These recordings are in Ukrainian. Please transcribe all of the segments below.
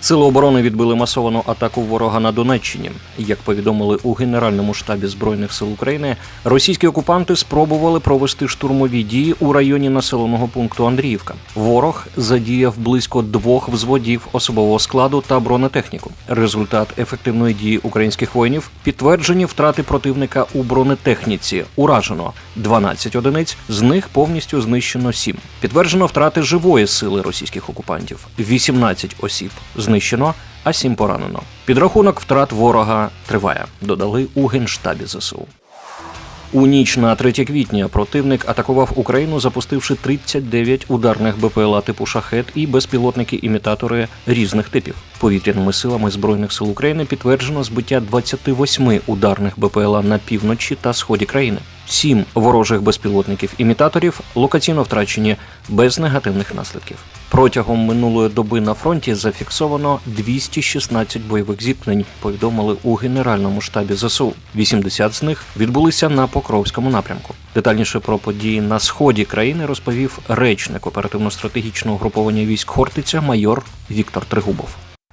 Сили оборони відбили масовану атаку ворога на Донеччині. Як повідомили у Генеральному штабі збройних сил України, російські окупанти спробували провести штурмові дії у районі населеного пункту Андріївка. Ворог задіяв близько двох взводів особового складу та бронетехніку. Результат ефективної дії українських воїнів підтверджені втрати противника у бронетехніці. Уражено 12 одиниць, з них повністю знищено 7. Підтверджено втрати живої сили російських окупантів 18 осіб знищено, а 7 поранено. Підрахунок втрат ворога триває. Додали у генштабі ЗСУ. У ніч на 3 квітня противник атакував Україну, запустивши 39 ударних БПЛА типу шахет і безпілотники-імітатори різних типів. Повітряними силами збройних сил України підтверджено збиття 28 ударних БПЛА на півночі та сході країни. Сім ворожих безпілотників-імітаторів локаційно втрачені без негативних наслідків. Протягом минулої доби на фронті зафіксовано 216 бойових зіткнень. Повідомили у генеральному штабі ЗСУ. 80 з них відбулися на Покровському напрямку. Детальніше про події на сході країни розповів речник оперативно-стратегічного груповання військ Хортиця майор Віктор Тригубов.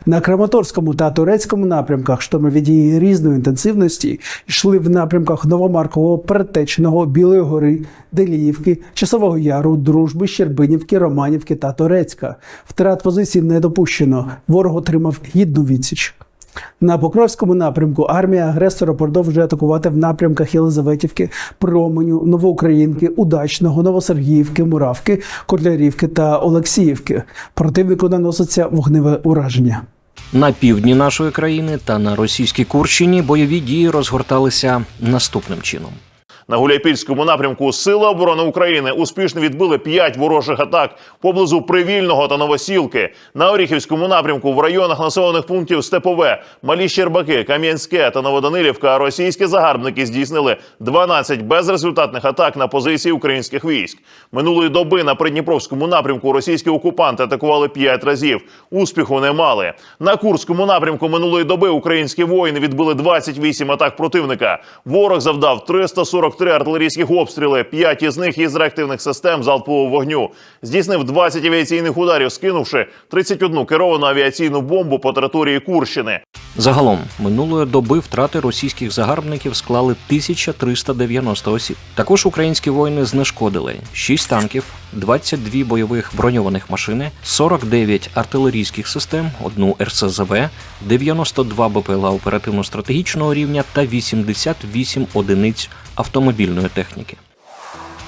На Краматорському та турецькому напрямках штурмові різної інтенсивності йшли в напрямках Новомаркового, Перетечного, Білої гори, Деліївки, Часового Яру, Дружби, Щербинівки, Романівки та Торецька. Втрат позицій не допущено. Ворог отримав гідну відсіч. На Покровському напрямку армія агресора продовжує атакувати в напрямках Єлизаветівки, Променю, Новоукраїнки, Удачного, Новосергіївки, Муравки, Котлярівки та Олексіївки. Противнику наноситься вогневе ураження. На півдні нашої країни та на російській Курщині бойові дії розгорталися наступним чином. На Гуляйпільському напрямку Сили оборони України успішно відбили п'ять ворожих атак поблизу Привільного та Новосілки. На Оріхівському напрямку в районах населених пунктів Степове, Малі Щербаки, Кам'янське та Новоданилівка російські загарбники здійснили 12 безрезультатних атак на позиції українських військ. Минулої доби на Придніпровському напрямку російські окупанти атакували 5 разів. Успіху не мали. На Курському напрямку минулої доби українські воїни відбили 28 атак противника. Ворог завдав 343 артилерійських обстріли, 5 із них із реактивних систем залпового вогню. Здійснив 20 авіаційних ударів, скинувши 31 керовану авіаційну бомбу по території Курщини. Загалом минулої доби втрати російських загарбників склали 1390 осіб. Також українські воїни знешкодили 6 танків, 22 бойових броньованих машини, 49 артилерійських систем, одну РСЗВ, 92 БПЛА оперативно-стратегічного рівня та 88 одиниць автомобільної техніки.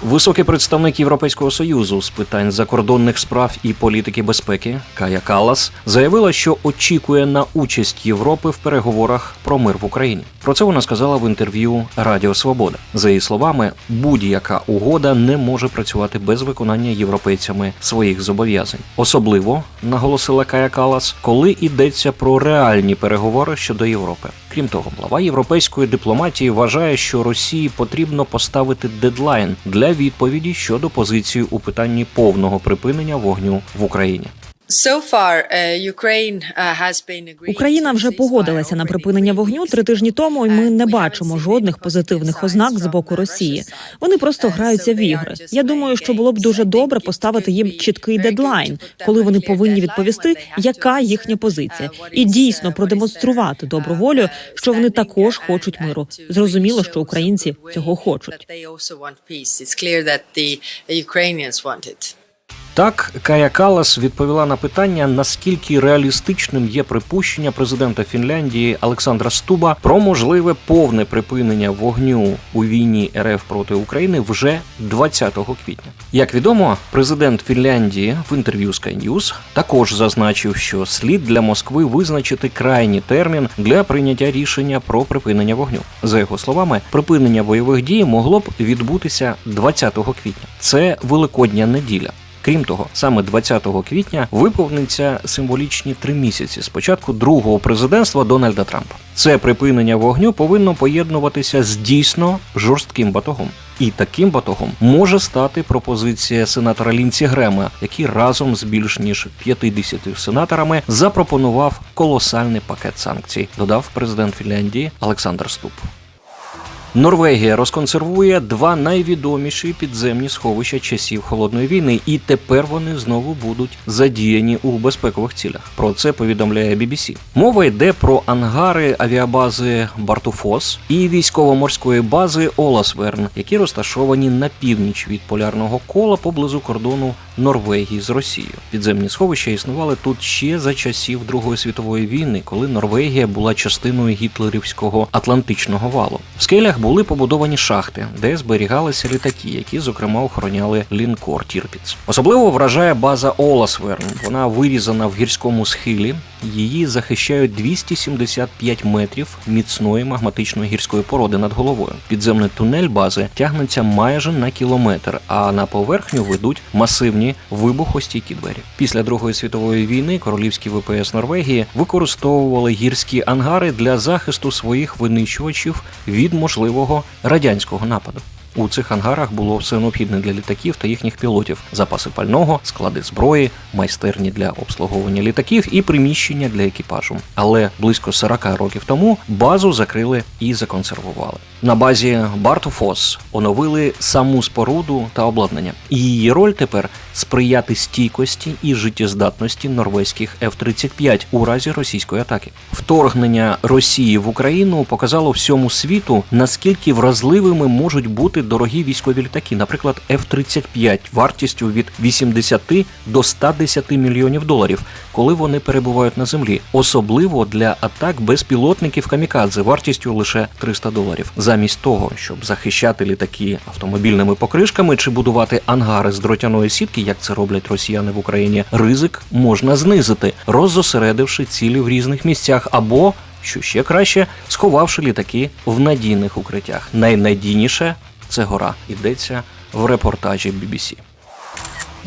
Високий представник Європейського союзу з питань закордонних справ і політики безпеки Кая Калас заявила, що очікує на участь Європи в переговорах про мир в Україні. Про це вона сказала в інтерв'ю Радіо Свобода. За її словами, будь-яка угода не може працювати без виконання європейцями своїх зобов'язань, особливо наголосила Кая Калас, коли йдеться про реальні переговори щодо Європи. Крім того, глава європейської дипломатії вважає, що Росії потрібно поставити дедлайн для відповіді щодо позиції у питанні повного припинення вогню в Україні. Uh, uh, Україна вже погодилася на припинення вогню три тижні тому, і ми не бачимо жодних позитивних ознак з боку Росії. Вони просто Uh, граються в ігри. Я думаю, що було б дуже добре поставити їм чіткий дедлайн, коли вони повинні відповісти, яка їхня позиція, і дійсно продемонструвати добру волю, що вони також хочуть миру. Зрозуміло, що українці цього хочуть. Так, Кая Калас відповіла на питання, наскільки реалістичним є припущення президента Фінляндії Олександра Стуба про можливе повне припинення вогню у війні РФ проти України вже 20 квітня. Як відомо, президент Фінляндії в інтерв'ю Sky News також зазначив, що слід для Москви визначити крайній термін для прийняття рішення про припинення вогню. За його словами, припинення бойових дій могло б відбутися 20 квітня. Це великодня неділя. Крім того, саме 20 квітня виповниться символічні три місяці з початку другого президентства Дональда Трампа. Це припинення вогню повинно поєднуватися з дійсно жорстким батогом. І таким батогом може стати пропозиція сенатора Лінці Грема, який разом з більш ніж 50 сенаторами запропонував колосальний пакет санкцій, додав президент Фінляндії Олександр Ступ. Норвегія розконсервує два найвідоміші підземні сховища часів холодної війни, і тепер вони знову будуть задіяні у безпекових цілях. Про це повідомляє BBC. Мова йде про ангари авіабази Бартуфос і військово-морської бази Оласверн, які розташовані на північ від полярного кола поблизу кордону Норвегії з Росією. Підземні сховища існували тут ще за часів Другої світової війни, коли Норвегія була частиною гітлерівського Атлантичного валу. В скелях були побудовані шахти, де зберігалися літаки, які зокрема охороняли лінкор Тірпіц. Особливо вражає база Оласверн. Вона вирізана в гірському схилі. Її захищають 275 метрів міцної магматичної гірської породи над головою. Підземний тунель бази тягнеться майже на кілометр, а на поверхню ведуть масивні вибухостійкі двері. Після Другої світової війни королівські ВПС Норвегії використовували гірські ангари для захисту своїх винищувачів від можливого радянського нападу. У цих ангарах було все необхідне для літаків та їхніх пілотів: запаси пального, склади зброї, майстерні для обслуговування літаків і приміщення для екіпажу. Але близько 40 років тому базу закрили і законсервували. На базі Бартуфос оновили саму споруду та обладнання. Її роль тепер сприяти стійкості і життєздатності норвезьких F-35 у разі російської атаки. Вторгнення Росії в Україну показало всьому світу, наскільки вразливими можуть бути дорогі військові літаки, наприклад, F-35 вартістю від 80 до 110 мільйонів доларів, коли вони перебувають на землі, особливо для атак безпілотників камікадзе вартістю лише 300 доларів. Замість того, щоб захищати літаки автомобільними покришками чи будувати ангари з дротяної сітки, як це роблять росіяни в Україні, ризик можна знизити, роззосередивши цілі в різних місцях або. Що ще краще, сховавши літаки в надійних укриттях. Найнадійніше це гора. Йдеться в репортажі BBC.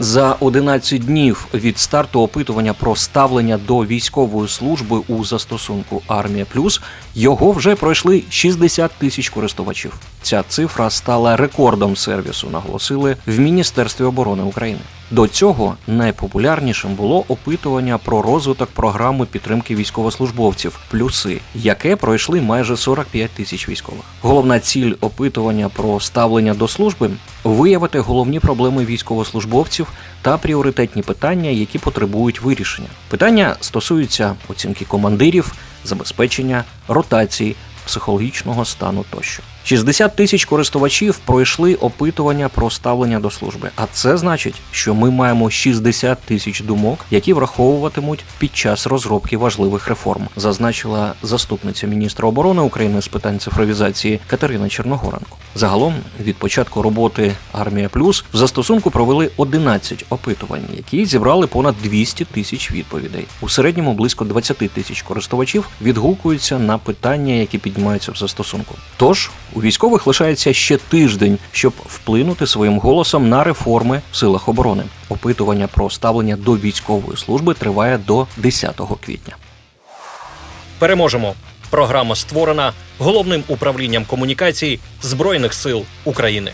За 11 днів від старту опитування про ставлення до військової служби у застосунку Армія Плюс його вже пройшли 60 тисяч користувачів. Ця цифра стала рекордом сервісу, наголосили в Міністерстві оборони України. До цього найпопулярнішим було опитування про розвиток програми підтримки військовослужбовців плюси, яке пройшли майже 45 тисяч військових. Головна ціль опитування про ставлення до служби виявити головні проблеми військовослужбовців та пріоритетні питання, які потребують вирішення. Питання стосуються оцінки командирів, забезпечення, ротації, психологічного стану тощо. 60 тисяч користувачів пройшли опитування про ставлення до служби. А це значить, що ми маємо 60 тисяч думок, які враховуватимуть під час розробки важливих реформ, зазначила заступниця міністра оборони України з питань цифровізації Катерина Черногоренко. Загалом від початку роботи Армія Плюс в застосунку провели 11 опитувань, які зібрали понад 200 тисяч відповідей. У середньому близько 20 тисяч користувачів відгукуються на питання, які піднімаються в застосунку. Тож у військових лишається ще тиждень, щоб вплинути своїм голосом на реформи в силах оборони. Опитування про ставлення до військової служби триває до 10 квітня. Переможемо. Програма створена головним управлінням комунікацій Збройних сил України.